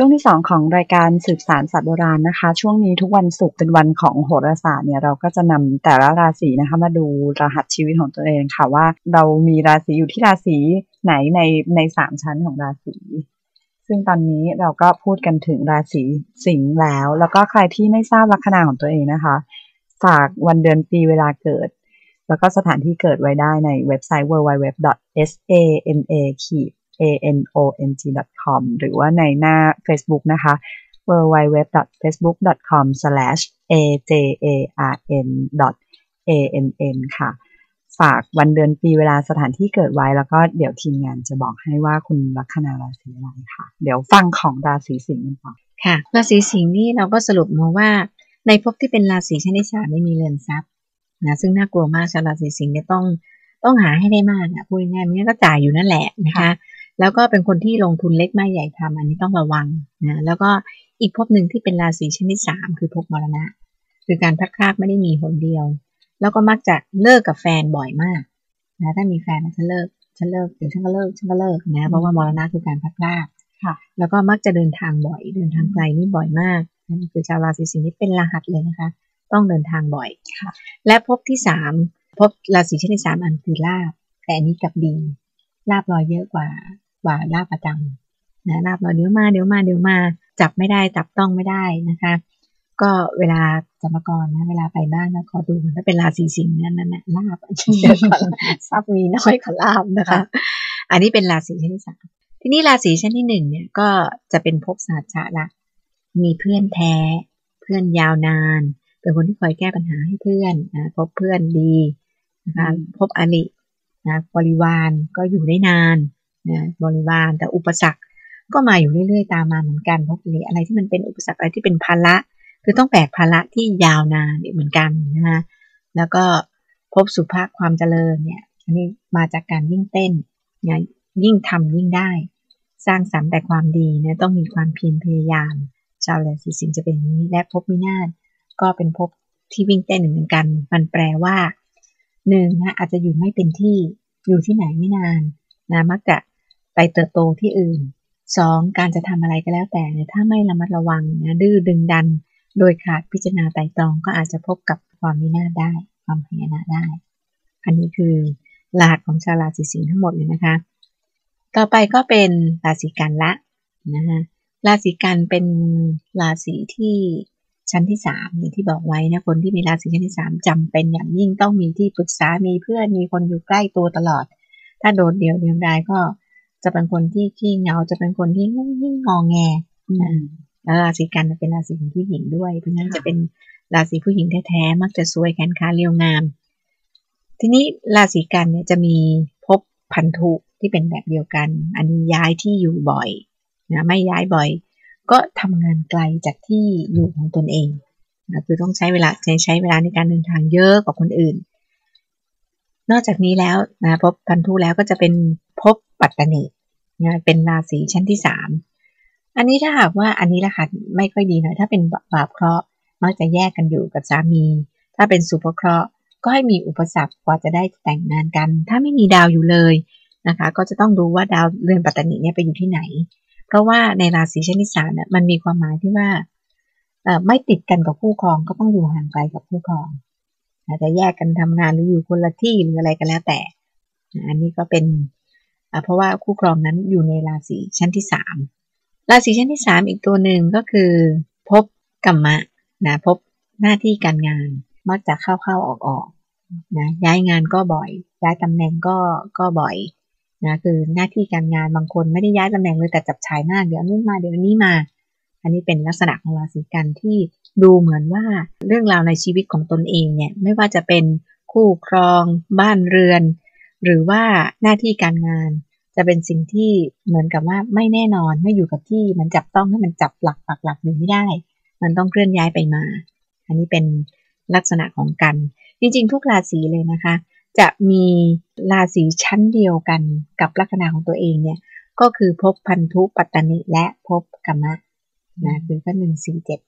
ช่วงที่สองของรายการสืบสารสัตว์โบราณนะคะ ช่วงนี้ทุกวันศุกร์เป็นวันของโหราศาสตร์เนี่ยเราก็จะนำแต่ละราศีนะคะมาดูรหัสชีวิตของตัวเองค่ะว่า เรามีราศีอยู่ที่ราศีไหนในในสามชั้นของราศีซึ่งตอนนี้เราก็พูดกันถึงราศีสิงห์แล้ว แล้วก็ใครที่ไม่ทราบลัคนาของตัวเองนะคะฝากวันเดือนปีเวลาเกิด แล้วก็สถานที่เกิดไว้ได้ในเว็บไซต์ www.sama a n o n g com หรือว่าในหน้า Facebook นะคะ www.facebook.com/ajarn.ann ค่ะ ฝากวันเดือนปีเวลาสถานที่เกิดไว้แล้วก็เดี๋ยวทีมงานจะบอกให้ว่าคุณลัคนาราศีอะไรค่ะ เดี๋ยวฟังของราศีสิงห์กันต่อค่ะ ราศีสิงห์นี่เราก็สรุปมาว่า ในภพที่เป็นราศีชนิดสามไม่มีเรือนทรัพย์นะซึ่งน่ากลัวมากชาวราศีสิงห์เนี่ยต้องต้องหาให้ได้มากนะพูดง่ายๆมันก็จ่ายอยู่นั่นแหละนะคะ แล้วก็เป็นคนที่ลงทุนเล็กไม่ใหญ่ทำอันนี้ต้องระวังนะแล้วก็อีกภพหนึ่งที่เป็นราศีชนิดสามคือภพมรณะ คือการพัดพลากไม่ได้มีหนเดียว แล้วก็มักจะเลิกกับแฟนบ่อยมากนะถ้ามีแฟนฉันเลิกฉันเลิกเดี๋ยวฉันก็เลิกฉันก็เลิกนะเพราะว่ามรณะคือการพัดพลากค่ะ แล้วก็มักจะเดินทางบ่อย เดินทางไกลนี่บ่อยมากนั่นคือชาวราศีสิงห์นี่เป็นรหัสเลยนะคะ ต้องเดินทางบ่อยค่ะ และภพที่สามภพราศีชนิดสามอันคือลาบแต่อันนี้กับดีลาบลอยเยอะกว่า กว่าลาบประจำนะลาบลอยเดี๋ยวมาเดี๋ยวมาเดี๋ยวมาจับไม่ได้จับต้องไม่ได้นะคะ ก็เวลาจำมกรนะเวลาไปบ้านนะขอดูถ้าเป็นราศีสิงห์นั่นนั่นลาบเยอะกว่าทรัพย์มีน้อยกว่าลาบนะคะ อันนี้เป็นราศีชนิดสามทีนี้ราศีชั้นที่หนึ่งเนี่ยก็จะเป็นภพศาสตร์ชะละมีเพื่อนแท้ เพื่อนยาวนาน เป็นคนที่คอยแก้ปัญหาให้เพื่อนนะพบเพื่อนดีนะคะพบอรินะบริวารก็อยู่ได้นาน นะบริวารแต่อุปสรรคก็มาอยู่เรื่อยๆ ตามมาเหมือนกันเพราะอะไรที่มันเป็นอุปสรรคอะไรที่เป็นภาระคือต้องแบกภาระที่ยาวนานเหมือนกันนะคะแล้วก็พบสุภาพความเจริญเนี่ยอันนี้มาจากการยิ่งเต้นนะยิ่งทำยิ่งได้ สร้างสรรค์แต่ความดีนะต้องมีความเพียรพยายาม ชาวราศีสิงห์จะเป็นนี้ และพบมินาศก็เป็นพบที่วิ่งเต้นเหมือนกัน มันแปลว่าหนึ่งนะอาจจะอยู่ไม่เป็นที่อยู่ที่ไหนไม่นานนะมักจะ ไปเติบโตที่อื่นสองการจะทำอะไรก็แล้วแต่ถ้าไม่ระมัดระวังนะดื้อดึงดัน โดยขาดพิจารณาไตรตรองก็อาจจะพบกับความมินาได้ ความพยนาได้ อันนี้คือลาดของชาวราศีสิงห์ทั้งหมดเลยนะคะ ต่อไปก็เป็นราศีกันละนะคะราศีกันเป็นราศีที่ชั้นที่สามอย่างที่บอกไว้นะคนที่มีราศีชั้นที่สามจำเป็นอย่างยิ่งต้องมีที่ปรึกษามีเพื่อนมีคนอยู่ใกล้ตัวตลอด ถ้าโดดเดี่ยวเดียวดายก็ จะเป็นคนที่ขี้เหงาจะเป็นคนที่งุ่งยิ่งงอแงแล้วราศีกันเป็นราศีของผู้หญิงด้วย เพราะนั้นจะเป็นราศีผู้หญิงแท้ๆมักจะสวยกันค้าเรียวงาม ทีนี้ราศีกันเนี่ยจะมีพบพันธุที่เป็นแบบเดียวกัน อันนี้ย้ายที่อยู่บ่อยนะไม่ย้ายบ่อย ก็ทำงานไกลจากที่อยู่ของตนเองนะคือต้องใช้เวลาใช้ใช้เวลาในการเดินทางเยอะกว่าคนอื่น นอกจากนี้แล้วนะพบพันธุแล้วก็จะเป็นพบ ปัตตนินะเป็นราศีชั้นที่สามอันนี้ถ้าหากว่าอันนี้ละค่ะไม่ค่อยดีหน่อยถ้าเป็นบาปเคราะห์มักจะแยกกันอยู่กับสามี ถ้าเป็นสุภเคราะห์ก็ให้มีอุปสรรคกว่าจะได้แต่งงานกัน ถ้าไม่มีดาวอยู่เลยนะคะ ก็จะต้องดูว่าดาวเรือนปัตตนิเนี่ยไปอยู่ที่ไหน เพราะว่าในราศีชนิดสามเนี่ยมันมีความหมายที่ว่าไม่ติดกันกับคู่ครองก็ต้องอยู่ห่างไกลกับคู่ครองอาจจะแยกกันทำงานหรืออยู่คนละที่หรืออะไรก็แล้วแต่ อันนี้ก็เป็น เพราะว่าคู่ครองนั้นอยู่ในราศีชั้นที่สามราศีชั้นที่สามอีกตัวหนึ่งก็คือ พบกรรมะนะพบหน้าที่การงานมักจะเข้าเข้าออกออกนะย้ายงานก็บ่อย ย้ายตำแหน่งก็ก็บ่อยนะคือหน้าที่การงานบางคนไม่ได้ย้ายตำแหน่งเลยแต่จับฉายมากเดี๋ยวนู้นมาเดี๋ยวนี้มา อันนี้เป็นลักษณะของราศีกันที่ดูเหมือนว่าเรื่องราวในชีวิตของตนเองเนี่ยไม่ว่าจะเป็นคู่ครอง บ้านเรือน หรือว่าหน้าที่การงาน จะเป็นสิ่งที่เหมือนกับว่าไม่แน่นอนไม่อยู่กับที่มันจับต้องให้มันจับหลักปักหลักอยู่ไม่ได้ มันต้องเคลื่อนย้ายไปมา อันนี้เป็นลักษณะของกัน จริงๆ ทุกราศีเลยนะคะ จะมีราศีชั้นเดียวกันกับลัคนาของตัวเองเนี่ยก็คือพบพันธุปัตตนิและพบกรรมะนะคือก็หนึ่งสี่เจ็ด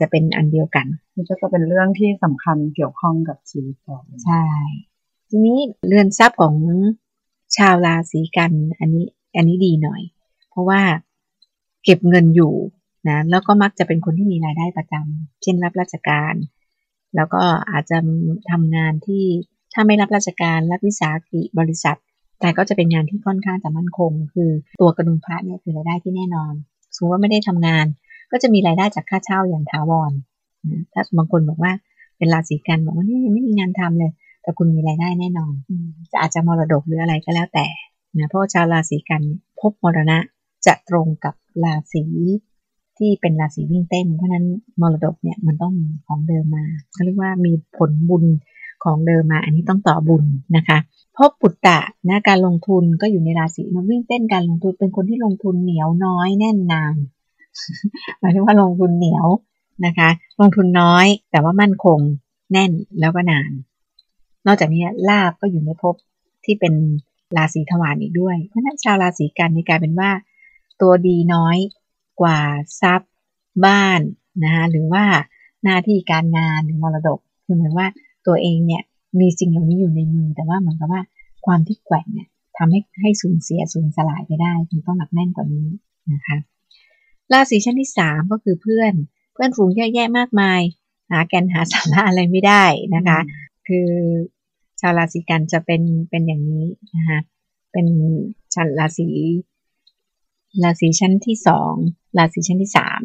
จะเป็นอันเดียวกันมันก็จะเป็นเรื่องที่สำคัญเกี่ยวข้องกับชีวิตเราใช่ ทีนี้เรือนทรัพย์ของ ชาวราศีกันอันนี้อันนี้ดีหน่อย เพราะว่าเก็บเงินอยู่นะแล้วก็มักจะเป็นคนที่มีรายได้ประจำเช่นรับราชการ แล้วก็อาจจะทำงานที่ถ้าไม่รับราชการรับวิสาหกิจบริษัท แต่ก็จะเป็นงานที่ค่อนข้างจะมั่นคง คือตัวกระดุมพระเนี่ยคือรายได้ที่แน่นอนสมมติว่าไม่ได้ทำงาน ก็จะมีรายได้จากค่าเช่าอย่างถาวรนะถ้าบางคนบอกว่าเป็นราศีกันบอกว่านี่ยังไม่มีงานทำเลย แต่คุณมีรายได้แน่นอน จะอาจจะมรดกหรืออะไรก็แล้วแต่นะเพราะชาวราศีกันพบมรณะจะตรงกับราศีที่เป็นราศีวิ่งเต้น เพราะนั้นมรดกเนี่ยมันต้องมีของเดิมมาเขาเรียกว่ามีผลบุญของเดิมมา อันนี้ต้องต่อบุญนะคะพบปุตตะนะการลงทุนก็อยู่ในราศีนะวิ่งเต้นการลงทุนเป็นคนที่ลงทุนเหนียวน้อยแน่นนานหมายถึงว่าลงทุนเหนียวนะคะ ลงทุนน้อยแต่ว่ามั่นคงแน่นแล้วก็นาน นอกจากนี้ลาบก็อยู่ในภพที่เป็นราศีทวารอีกด้วย เพราะนั้นชาวราศีกันนี่กลายเป็นว่า ตัวดีน้อยกว่าทรัพย์ บ้านนะคะหรือว่าหน้าที่การงานหรือมรดกคือหมายว่าตัวเองเนี่ยมีสิ่งเหล่านี้อยู่ในมือ แต่ว่าเหมือนกับว่าความที่แกว่งเนี่ยทำให้ให้สูญเสียสูญสลายไปได้มันต้องหนักแน่นกว่านี้นะคะราศีชั้นที่สามก็คือเพื่อน เพื่อนฝูงเยอะแยะมากมาย หาแกนหาสาระอะไรไม่ได้นะคะ คือ ชาวราศีกันจะเป็นเป็นอย่างนี้นะคะเป็นชั้นราศีราศีชั้นที่สองราศีชั้นที่สาม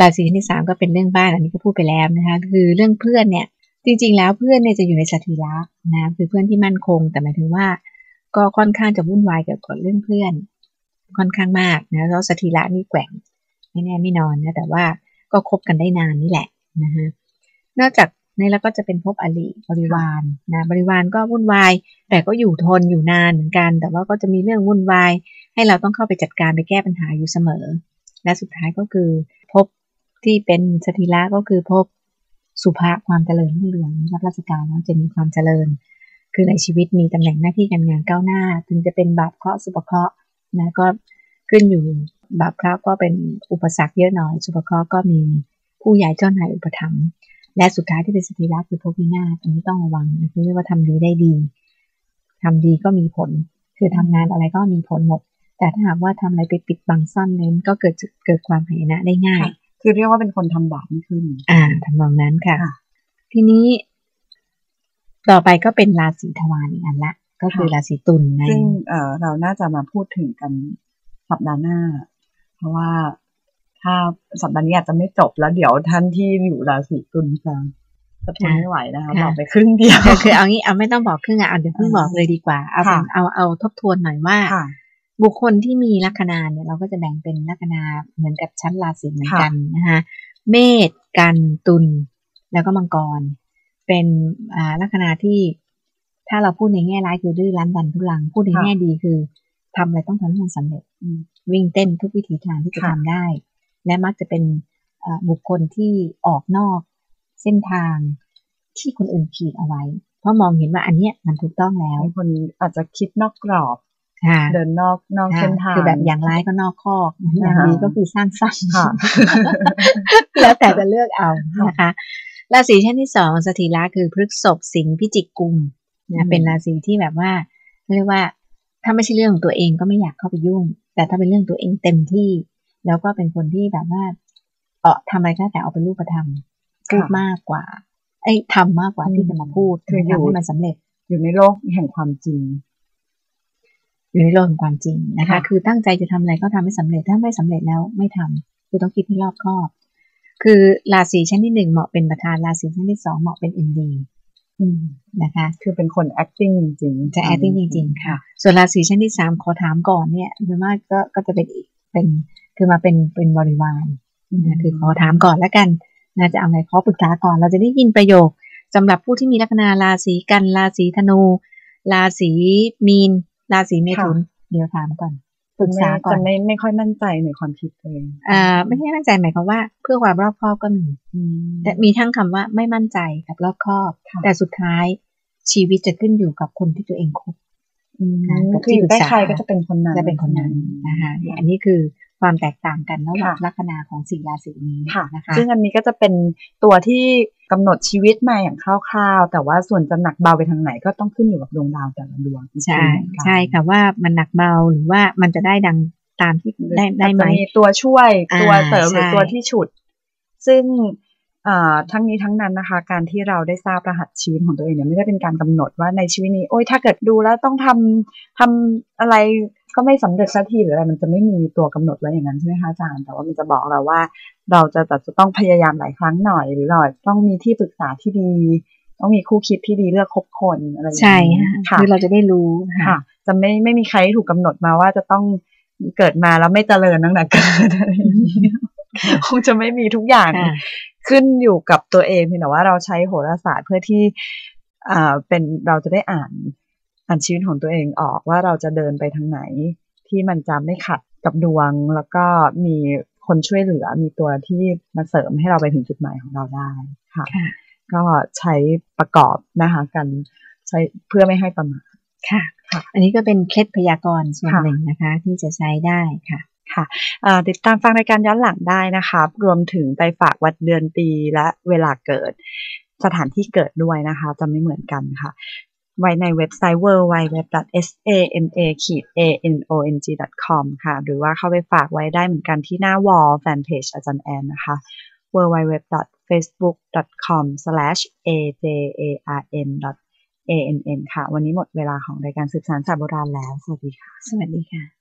ราศีชั้นที่สามก็เป็นเรื่องบ้านอันนี้ก็พูดไปแล้วนะคะคือเรื่องเพื่อนเนี่ยจริงๆ แล้วเพื่อนเนี่ยจะอยู่ในสถิระนะคือเพื่อนที่มั่นคง แต่หมายถึงว่า ก็ค่อนข้างจะวุ่นวายเกี่ยวกับเรื่องเพื่อน ค่อนข้างมากนะแล้วสถิระนี่แกว่งไม่แน่ไม่นอนนะแต่ว่าก็คบกันได้นานนี่แหละนะฮะนอกจาก นี้แล้วก็จะเป็นพบอลิบริวารนะบริวารก็วุ่นวาย แต่ก็อยู่ทนอยู่นานเหมือนกัน แต่ว่าก็จะมีเรื่องวุ่นวาย ให้เราต้องเข้าไปจัดการไปแก้ปัญหาอยู่เสมอ และสุดท้ายก็คือพบที่เป็นสถิระก็คือพบสุภาความเจริญรุ่งเรืองรับราชการแล้วจะมีความเจริญ คือในชีวิตมีตำแหน่งหน้าที่การงานก้าวหน้า ถึงจะเป็นบาปเคราะห์สุภเคราะห์นะก็ขึ้นอยู่บาปเคราะห์ก็เป็นอุปสรรคเยอะหน่อย สุภเคราะห์ก็มีผู้ใหญ่เจ้านายอุปถัมภ์ และสุดท้ายที่เป็นสติรักคือพบวินาศอันนี้ต้องระวังนะคือเรียกว่าทำดีได้ดีทำดีก็มีผล คือทำงานอะไรก็มีผลหมด แต่ถ้าหากว่าทำอะไรไปปิดบังซ่อนเน้นก็เกิดเกิดความหายนะได้ง่าย คือเรียกว่าเป็นคนทำบาปไม่ขึ้น อ่าทำนองนั้นค่ะ ทีนี้ ต่อไปก็เป็นราศีทวารอีกอันละ ก็คือราศีตุลนะซึ่งเออเราน่าจะมาพูดถึงกันสัปดาห์หน้า เพราะว่า ถ้าสัปดาห์นี้อาจจะไม่จบแล้วเดี๋ยวท่านที่อยู่ราศีตุลจะจะทนไม่ไหวนะคะบอกไปครึ่งเดียวคือเอางี้เอาไม่ต้องบอกครึ่งอะเอาเดี๋ยวเพิ่งบอกเลยดีกว่า เอาเอาเอาทบทวนหน่อยว่าบุคคลที่มีลัคนาเนี่ยเราก็จะแบ่งเป็นลัคนาเหมือนกับชั้นราศีเหมือนกันนะคะเมษกันตุลแล้วก็มังกร เป็นลัคนาที่ถ้าเราพูดในแง่ร้ายคือดื้อรั้นดันทุลัง พูดในแง่ดีคือทำอะไรต้องทำให้มันสำเร็จวิ่งเต้นทุกวิถีทางที่จะทำได้ และมักจะเป็นบุคคลที่ออกนอกเส้นทางที่คนอื่นขีดเอาไว้ เพราะมองเห็นว่าอันเนี้ยมันถูกต้องแล้ว คนอาจจะคิดนอกกรอบเดินนอกนอกเส้นทางคือแบบอย่างร้ายก็นอกคอกอย่างดีก็คือสร้างสรรค์แล้วแต่จะเลือกเอานะคะราศีชั้นที่สองสถิระคือพฤกษบสิงห์พิจิกกุมนะเป็นราศีที่แบบว่าเรียกว่าถ้าไม่ใช่เรื่องของตัวเองก็ไม่อยากเข้าไปยุ่ง แต่ถ้าเป็นเรื่องตัวเองเต็มที่ แล้วก็เป็นคนที่แบบว่าเออทำอะไรก็แต่เอาเป็นรูปธรรมพูดมากกว่า ไอ้ทำมากกว่าที่จะมาพูดคือทำให้มันสำเร็จ อยู่ในโลกแห่งความจริง อยู่ในโลกของความจริงนะคะ คือตั้งใจจะทำอะไรก็ทำให้สำเร็จถ้าไม่สำเร็จแล้วไม่ทำคือต้องคิดให้รอบคอบ คือราศีชั้นที่หนึ่งเหมาะเป็นประธานราศีชั้นที่สองเหมาะเป็นเอ็มดีนะคะ คือเป็นคน acting จริงๆจะ acting จริงๆค่ะ ส่วนราศีชั้นที่สามขอถามก่อนเนี่ยโดยมากก็ก็จะเป็นอีกเป็น คือมาเป็นเป็นบริวารนะคือขอถามก่อนแล้วกันนะจะเอาไงขอปรึกษาก่อนเราจะได้ยินประโยคสำหรับผู้ที่มีลัคนาราศีกันราศีธนู ราศีมีน ราศีเมถุน เดี๋ยวถามก่อนปรึกษาก่อนจะไม่ไม่ค่อยมั่นใจในความคิดตัวเองอ่าไม่ใช่มั่นใจหมายความว่า เพื่อความรอบคอบก็มีแต่มีทั้งคำว่าไม่มั่นใจกับรอบคอบ แต่สุดท้ายชีวิตจะขึ้นอยู่กับคนที่ตัวเองคบ คืออยู่ใกล้ใครก็จะเป็นคนนั้นจะเป็นคนนั้นนะคะอันนี้คือความแตกต่างกันระหว่างลัคนาของสี่ราศีนี้นะคะซึ่งอันนี้ก็จะเป็นตัวที่กำหนดชีวิตมาอย่างคร่าวๆ แต่ว่าส่วนจะหนักเบาไปทางไหนก็ต้องขึ้นอยู่กับดวงดาวแต่ละดวงใช่ใช่ค่ะว่ามันหนักเบาหรือว่ามันจะได้ดังตามที่ได้ได้ไหมมีตัวช่วยตัวเสริมหรือตัวที่ฉุด ซึ่ง ทั้งนี้ทั้งนั้นนะคะ การที่เราได้ทราบรหัสชีวิตของตัวเองเนี่ยไม่ได้เป็นการกำหนดว่าในชีวิตนี้โอ้ยถ้าเกิดดูแล้วต้องทำทำอะไรก็ไม่สำเร็จสักทีหรืออะไรมันจะไม่มีตัวกำหนดไว้อย่างนั้นใช่ไหมคะอาจารย์แต่ว่ามันจะบอกเราว่า เราจะแต่จะต้องพยายามหลายครั้งหน่อย หรือเราต้องมีที่ปรึกษาที่ดี ต้องมีคู่คิดที่ดีเลือกคบคนอะไรอย่างนี้ใช่ค่ะคือเราจะได้รู้ค่ะ จะไม่ไม่มีใครถูกกาหนดมาว่าจะต้องเกิดมาแล้วไม่เจริญตั้งแต่เกิดอะไรอย่างนี้ คงจะไม่มีทุกอย่างขึ้นอยู่กับตัวเองเพียงแต่ว่าเราใช้โหราศาสตร์เพื่อที่อ่าเป็นเราจะได้อ่านอ่านชีวิตของตัวเองออกว่าเราจะเดินไปทางไหน ที่มันจะไม่ขัดกับดวง แล้วก็มีคนช่วยเหลือมีตัวที่มาเสริมให้เราไปถึงจุดหมายของเราได้ค่ะก็ใช้ประกอบนะคะกันใช้เพื่อไม่ให้ประมาทค่ะ อันนี้ก็เป็นเคล็ดพยากรณ์ส่วนหนึ่งนะคะ ที่จะใช้ได้ค่ะ ค่ะติดตามฟังรายการย้อนหลังได้นะคะรวมถึงไปฝากวันเดือนปีและเวลาเกิดสถานที่เกิดด้วยนะคะจะไม่เหมือนกันค่ะ ไว้ในเว็บไซต์ www.sama-anong.com ค่ะ หรือว่าเข้าไปฝากไว้ได้เหมือนกันที่หน้าวอลแฟนเพจอาจารย์แอนนะคะ www.facebook.com/ajarn.ann ค่ะ วันนี้หมดเวลาของรายการสืบสารศาสตร์โบราณแล้ว สวัสดีค่ะ สวัสดีค่ะ